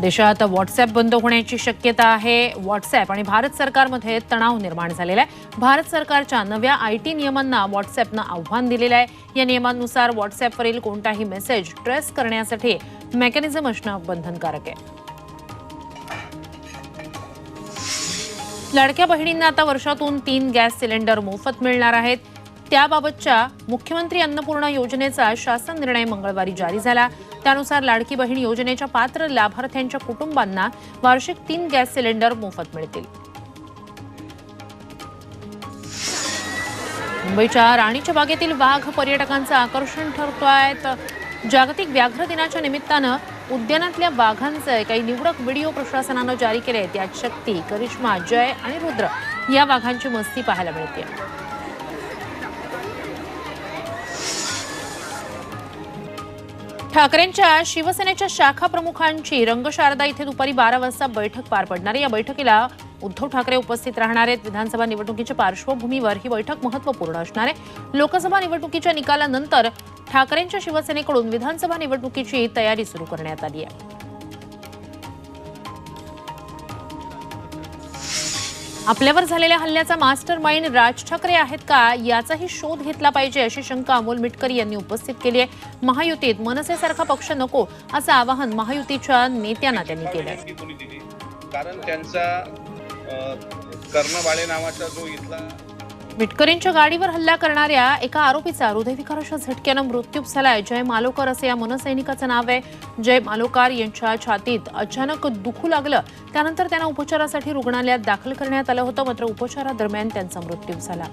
देशात व्हॉट्सॲप बंद होण्याची शक्यता आहे. व्हॉट्सॲप आणि भारत सरकारमध्ये तणाव निर्माण झालेला आहे. भारत सरकारच्या नव्या आय टी नियमांना व्हॉट्सॲपनं आव्हान दिलेलं आहे. या नियमांनुसार व्हॉट्सॲपवरील कोणताही मेसेज ट्रेस करण्यासाठी मेकॅनिझम असणं बंधनकारक आहे. लाडक्या बहिणींना आता वर्षातून तीन गॅस सिलेंडर मोफत मिळणार आहेत. त्याबाबतच्या मुख्यमंत्री अन्नपूर्णा योजनेचा शासन निर्णय मंगळवारी जारी झाला. त्यानुसार लाडकी बहीण योजनेच्या पात्र लाभार्थ्यांच्या कुटुंबांना वार्षिक तीन गॅस सिलेंडर मोफत मिळतील. मुंबईच्या राणीच्या बागेतील वाघ पर्यटकांचं आकर्षण ठरतो ठरतोय जागतिक व्याघ्र दिनाच्या निमित्तानं उद्यानातल्या वाघांचे काही निवडक व्हिडिओ प्रशासनानं जारी केले त्यात शक्ती करिश्मा जय आणि रुद्र या वाघांची मस्ती पाहायला मिळते. ठाकरेंच्या शिवसेनेच्या शाखा प्रमुखांची रंगशारदा इथे दुपारी बारा वाजता बैठक पार पडणार. आहे या बैठकीला उद्धव ठाकरे उपस्थित राहणार आहेत. विधानसभा निवडणुकीच्या पार्श्वभूमीवर ही बैठक महत्त्वपूर्ण असणार आहे. लोकसभा निवडणुकीच्या निकालानंतर ठाकरेंच्या शिवसेनेकडून विधानसभा निवडणुकीची तयारी सुरू करण्यात आली आहे. आपल्यावर झालेल्या हल्ल्याचा मास्टर माइंड राज ठाकरे आहेत का? याचाही शोध घेतला पाहिजे अशी शंका अमोल मिटकरी यांनी उपस्थित केली आहे. महायुतीत मनसेसारखा पक्ष नको असं आवाहन महायुतीच्या नेत्यांना त्यांनी केलं कारण त्यांचा कर्णबाळे नावाचा जो इथला मिटकरींच्या गाडीवर हल्ला करणाऱ्या एका आरोपीचा हृदयविकाराच्या झटक्यानं मृत्यू झालाय. जय मालोकर असे या मनसैनिकाचं नाव आहे. जय मालोकार यांच्या छातीत अचानक दुखू लागलं. त्यानंतर त्यांना उपचारासाठी रुग्णालयात दाखल करण्यात आलं होतं. मात्र उपचारादरम्यान त्यांचा मृत्यू झाला.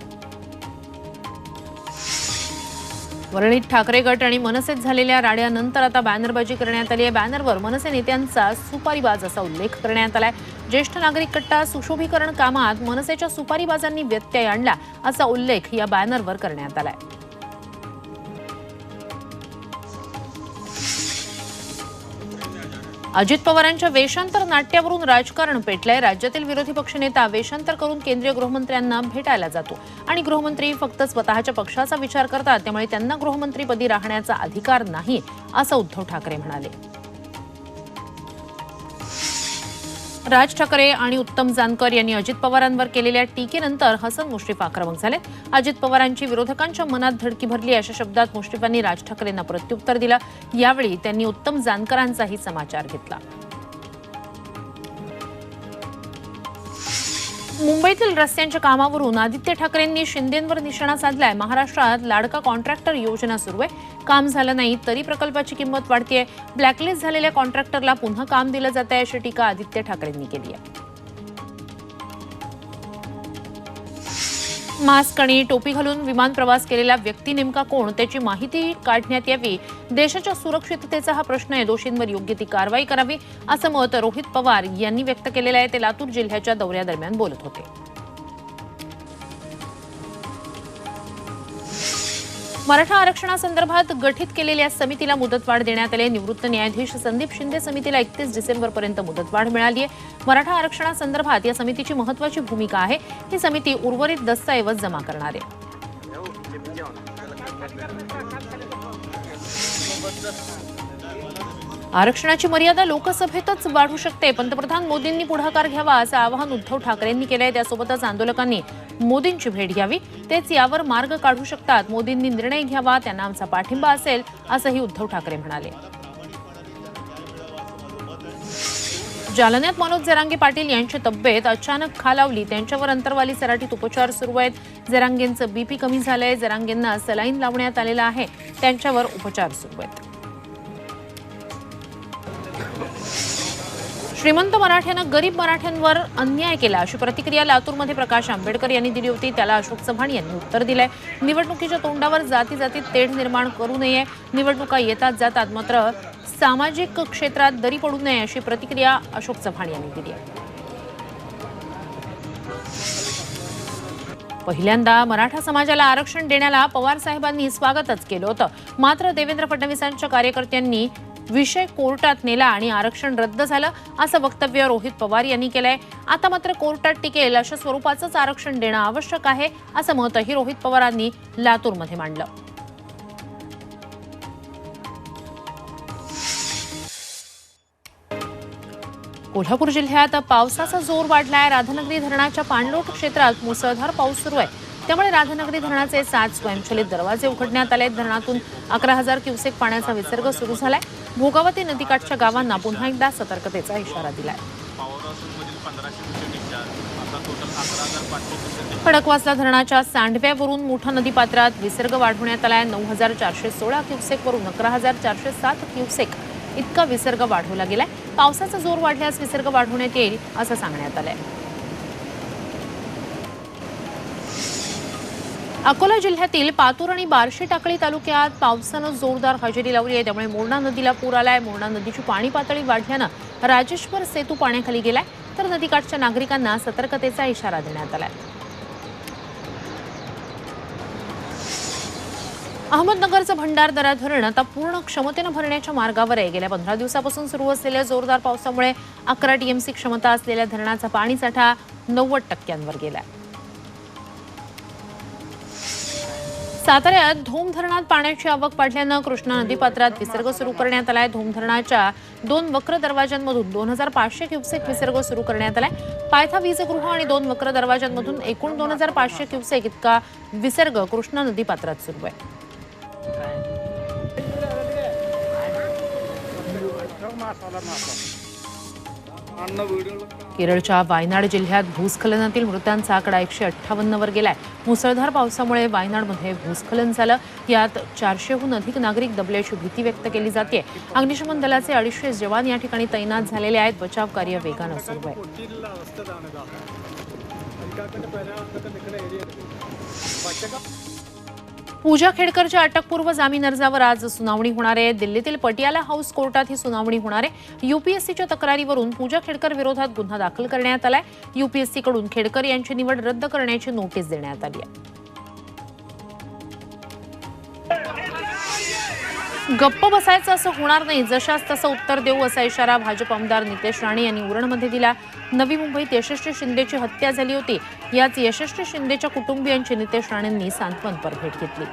वरळीत ठाकरे गट आणि मनसेत झालेल्या राड्यानंतर आता बॅनरबाजी करण्यात आली आहे. बॅनरवर मनसे नेत्यांचा सुपारीबाज असा उल्लेख करण्यात आलाय. ज्येष्ठ नागरिक कट्टा सुशोभीकरण कामात मनसेच्या सुपारीबाजांनी व्यत्यय आणला असा उल्लेख या बॅनरवर करण्यात आलाय. अजित पवारांच्या वेषांतर नाट्यावरून राजकारण पेटलंय. राज्यातील विरोधी पक्षनेता वेषांतर करून केंद्रीय गृहमंत्र्यांना भेटायला जातो. आणि गृहमंत्री फक्त स्वतःच्या पक्षाचा विचार करतात त्यामुळे त्यांना गृहमंत्रीपदी राहण्याचा अधिकार नाही असं उद्धव ठाकरे म्हणाले. राज ठाकरे आणि उत्तम जानकर यांनी अजित पवारांवर केलेल्या टीकेनंतर हसन मुश्रीफ आक्रमक झाले. अजित पवारांची विरोधकांच्या मनात धडकी भरली अशा शब्दात मुश्रीफांनी राज ठाकरेंना प्रत्युत्तर दिलं. यावेळी त्यांनी उत्तम जानकरांचाही समाचार घेतला. मुंबईतील रस्त्यांच्या कामावरून आदित्य ठाकरेंनी शिंदेंवर निशाणा साधलाय. महाराष्ट्रात लाडका कॉन्ट्रॅक्टर योजना सुरू आहे. काम झालं नाही तरी प्रकल्पाची किंमत वाढतीये. ब्लॅकलिस्ट झालेल्या कॉन्ट्रॅक्टरला पुन्हा काम दिलं जात आहे अशी टीका आदित्य ठाकरेंनी केली आहे. मास्क आणि टोपी घालून विमान प्रवास केलेला व्यक्ती नेमका कोण त्याची माहिती काढण्यात यावी. देशाच्या सुरक्षिततेचा हा प्रश्न आहे. दोषींवर योग्य ती कारवाई करावी असं मत रोहित पवार यांनी व्यक्त केलेलं आहे. ते लातूर जिल्ह्याच्या दौऱ्यादरम्यान बोलत होते. मराठा आरक्षणासंदर्भात गठीत केलेल्या समितीला मुदतवाढ देण्यात आली निवृत्त न्यायाधीश संदीप शिंदे समितीला एकतीस डिसेंबरपर्यंत मुदतवाढ मिळाली आहे. मराठा आरक्षणासंदर्भात या समितीची महत्वाची भूमिका आहे. ही समिती उर्वरित दस्तऐवज जमा करणार आहे. आरक्षणाची मर्यादा लोकसभेतच वाढू शकते. पंतप्रधान मोदींनी पुढाकार घ्यावा असं आवाहन उद्धव ठाकरेंनी केलंय. त्यासोबतच आंदोलकांनी मोदींची भेट घ्यावी तेच यावर मार्ग काढू शकतात. मोदींनी निर्णय घ्यावा त्यांना आमचा पाठिंबा असेल असंही उद्धव ठाकरे म्हणाले. जालन्यात मनोज जरांगे पाटील यांची तब्येत अचानक खालावली. त्यांच्यावर अंतरवाली सराटीत उपचार सुरू आहेत. जरांगेंचं बीपी कमी झालंय. जरांगेंना सलाईन लावण्यात आलेला आहे. त्यांच्यावर उपचार सुरू आहेत. श्रीमंत मराठ्यानं गरीब मराठ्यांवर अन्याय केला अशी प्रतिक्रिया लातूरमध्ये प्रकाश आंबेडकर यांनी दिली होती. त्याला अशोक चव्हाण यांनी उत्तर दिलंय. निवडणुकीच्या तोंडावर जाती जातीत तेढ निर्माण करू नये. निवडणुका येतात जातात मात्र सामाजिक क्षेत्रात दरी पडू नये अशी प्रतिक्रिया अशोक चव्हाण यांनी दिली आहे. पहिल्यांदा मराठा समाजाला आरक्षण देण्याला पवार साहेबांनी स्वागतच केलं होतं. मात्र देवेंद्र फडणवीसांच्या कार्यकर्त्यांनी विषय कोर्टात नेला आणि आरक्षण रद्द झालं असं वक्तव्य रोहित पवार यांनी केलंय. आता मात्र कोर्टात टिकेल अशा स्वरूपाचंच आरक्षण देणं आवश्यक आहे असं मतही रोहित पवारांनी लातूरमध्ये मांडलं. कोल्हापूर जिल्ह्यात पावसाचा जोर वाढलाय. राधानगरी धरणाच्या पाणलोट क्षेत्रात मुसळधार पाऊस सुरू आहे. त्यामुळे राधानगरी धरणाचे सात स्वयंचलित दरवाजे उघडण्यात आले आहेत. धरणातून अकरा हजार क्युसेक पाण्याचा विसर्ग सुरू झालाय. भोगावती नदीकाठच्या गावांना पुन्हा एकदा सतर्कतेचा इशारा दिलाय. खडकवासला धरणाच्या सांडव्यावरून मोठा नदीपात्रात विसर्ग वाढवण्यात आलाय. नऊ हजार चारशे सोळा क्युसेकवरून अकरा हजार चारशे सात क्युसेक इतका विसर्ग वाढवला गेलाय. पावसाचा जोर वाढल्यास विसर्ग वाढवण्यात येईल असं सांगण्यात आलंय. अकोला जिल्ह्यातील पातूर आणि बार्शी टाकळी तालुक्यात पावसानं जोरदार हजेरी लावली आहे. त्यामुळे मोरणा नदीला पूर आलाय. मोरणा नदीची पाणी पातळी वाढल्यानं राजेश्वर सेतू पाण्याखाली गेलाय. तर नदीकाठच्या नागरिकांना सतर्कतेचा इशारा देण्यात आलाय. अहमदनगरचं भंडारदरा धरण आता पूर्ण क्षमतेनं भरण्याच्या मार्गावर आहे. गेल्या पंधरा दिवसापासून सुरू असलेल्या जोरदार पावसामुळे अकरा टीएमसी क्षमता असलेल्या धरणाचा पाणीसाठा नव्वद टक्क्यांवर गेलाय. साताऱ्यात धोम धरणात पाण्याची आवक वाढल्यानं कृष्णा नदीपात्रात विसर्ग सुरू करण्यात आलाय. धोम धरणाच्या दोन वक्र दरवाजांमधून दोन हजार पाचशे क्युसेक विसर्ग सुरू करण्यात आलाय. पायथा वीजगृह आणि दोन वक्र दरवाजांमधून एकूण दोन हजार पाचशे क्युसेक इतका विसर्ग कृष्णा नदीपात्रात सुरू आहे. केरळच्या वायनाड जिल्ह्यात भूस्खलनातील मृतांचा आकडा एकशे अठ्ठावन्नवर गेलाय. मुसळधार पावसामुळे वायनाडमध्ये भूस्खलन झालं. यात चारशेहून अधिक नागरिक दबल्याची भीती व्यक्त केली जाते. अग्निशमन दलाचे अडीचशे जवान या ठिकाणी तैनात झालेले आहेत. बचाव कार्य वेगानं सुरू आहे. पूजा खेडकरच्या अटकपूर्व जामीन अर्जावर आज सुनावणी होणार आहे. दिल्लीतील पटियाला हाऊस कोर्टात ही सुनावणी होणार आहे. युपीएससीच्या तक्रारीवरून पूजा खेडकर विरोधात गुन्हा दाखल करण्यात आलाय. युपीएससीकडून खेडकर यांची निवड रद्द करण्याची नोटीस देण्यात आली आहे. गप्प बसायचं असं होणार नाही. जशास तसं उत्तर देऊ असा इशारा भाजप आमदार नितेश राणे यांनी उरणमध्ये दिला. नवी मुंबईत यशस्वी शिंदेची हत्या झाली होती. याच यशस्वी शिंदेच्या कुटुंबियांची नितेश राणेंनी सांत्वनपर भेट घेतली.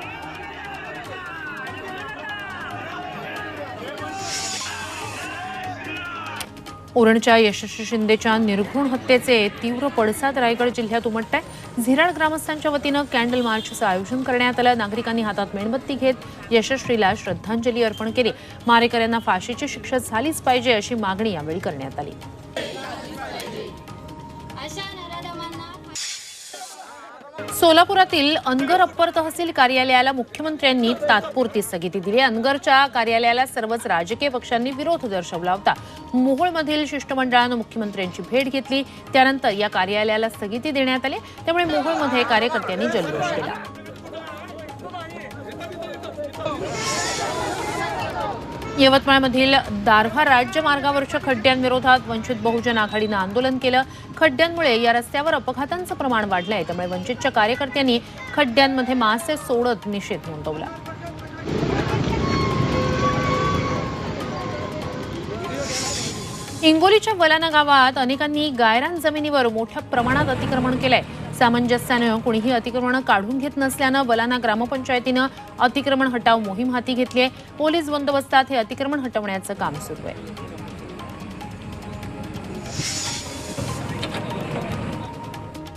उरणच्या यशस्वी शिंदेच्या निर्घुण हत्येचे तीव्र पडसाद रायगड जिल्ह्यात उमटत आहे झिराळ ग्रामस्थांच्या वतीनं कॅन्डल मार्चचं आयोजन करण्यात आलं. नागरिकांनी हातात मेणबत्ती घेत यशस्वीला श्रद्धांजली अर्पण केली. मारेकऱ्यांना फाशीची शिक्षा झालीच पाहिजे अशी मागणी यावेळी करण्यात आली. सोलापुरातील अनगर अप्पर तहसील कार्यालयाला मुख्यमंत्र्यांनी तात्पुरती स्थगिती दिली. अनगरच्या कार्यालयाला सर्वच राजकीय पक्षांनी विरोध दर्शवला होता. मोहोळमधील शिष्टमंडळानं मुख्यमंत्र्यांची भेट घेतली. त्यानंतर या कार्यालयाला स्थगिती देण्यात आली. त्यामुळे मोहोळमध्ये कार्यकर्त्यांनी जल्लोष केला. यवतमाळमधील दारव्हा राज्य मार्गावरच्या खड्ड्यांविरोधात वंचित बहुजन आघाडीनं आंदोलन केलं. खड्ड्यांमुळे या रस्त्यावर अपघातांचं प्रमाण वाढलं आहे त्यामुळे वंचितच्या कार्यकर्त्यांनी खड्ड्यांमध्ये मासे सोडत निषेध नोंदवला. हिंगोलीच्या वलाना गावात अनेकांनी गायरान जमिनीवर मोठ्या प्रमाणात अतिक्रमण केलंय. सामंजस्यानं कुणीही अतिक्रमण काढून घेत नसल्यानं बलाना ग्रामपंचायतीनं अतिक्रमण हटाव मोहीम हाती घेतली आहे. पोलीस बंदोबस्तात हे अतिक्रमण हटवण्याचं काम सुरू आहे.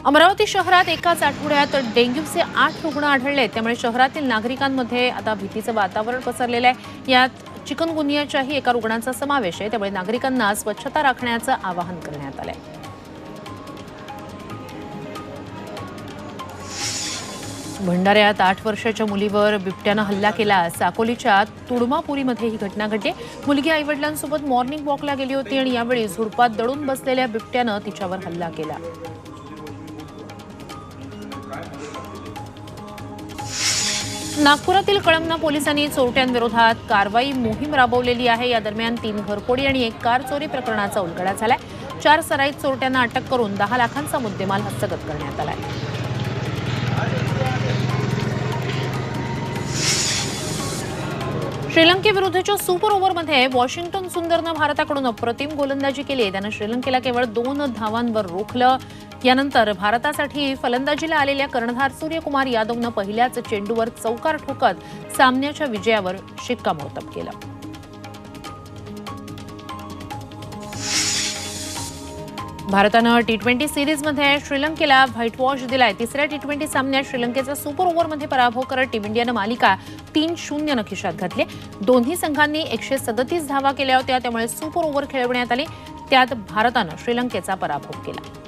अमरावती शहरात एकाच आठवड्यात डेंग्यूचे आठ रुग्ण आढळले. त्यामुळे शहरातील नागरिकांमध्ये आता भीतीचं वातावरण पसरलेलं आहे. यात चिकनगुनियाच्याही एका रुग्णाचा समावेश आहे. त्यामुळे नागरिकांना स्वच्छता राखण्याचं आवाहन करण्यात आलंय. भंडाऱ्यात आठ वर्षाच्या मुलीवर बिबट्यानं हल्ला केला. साकोलीच्या तुडमापुरीमध्ये ही घटना घडली. मुलगी आईवडिलांसोबत मॉर्निंग वॉकला गेली होती आणि यावेळी झुडपात दडून बसलेल्या बिबट्यानं तिच्यावर हल्ला केला. नागपुरातील कळमना पोलिसांनी चोरट्यांविरोधात कारवाई मोहीम राबवलेली आहे. या दरम्यान तीन घरफोडी आणि एक कार चोरी प्रकरणाचा उलगडा झालाय. चार सराईत चोरट्यांना अटक करून दहा लाखांचा मुद्देमाल हस्तगत करण्यात आला आहे श्रीलंकेविरुद्धच्या सुपर ओव्हरमध्ये वॉशिंग्टन सुंदरनं भारताकडून अप्रतिम गोलंदाजी केली. आहे त्यानं श्रीलंकेला केवळ दोन धावांवर रोखलं. यानंतर भारतासाठी फलंदाजीला आलेल्या कर्णधार सूर्यकुमार यादवनं पहिल्याच चेंडूवर चौकार ठोकत सामन्याच्या विजयावर शिक्कामोर्तब केलं. भारतानं टी ट्वेंटी सिरीजमध्ये श्रीलंकेला व्हाईटवॉश दिलाय. तिसऱ्या टी ट्वेंटी सामन्यात श्रीलंकेचा सुपर ओव्हरमध्ये पराभव करत टीम इंडियानं मालिका तीन शून्यनं खिशात घातली. दोन्ही संघांनी एकशे सदतीस धावा केल्या होत्या त्यामुळे सुपर ओव्हर खेळवण्यात आली. त्यात भारतानं श्रीलंकेचा पराभव केला.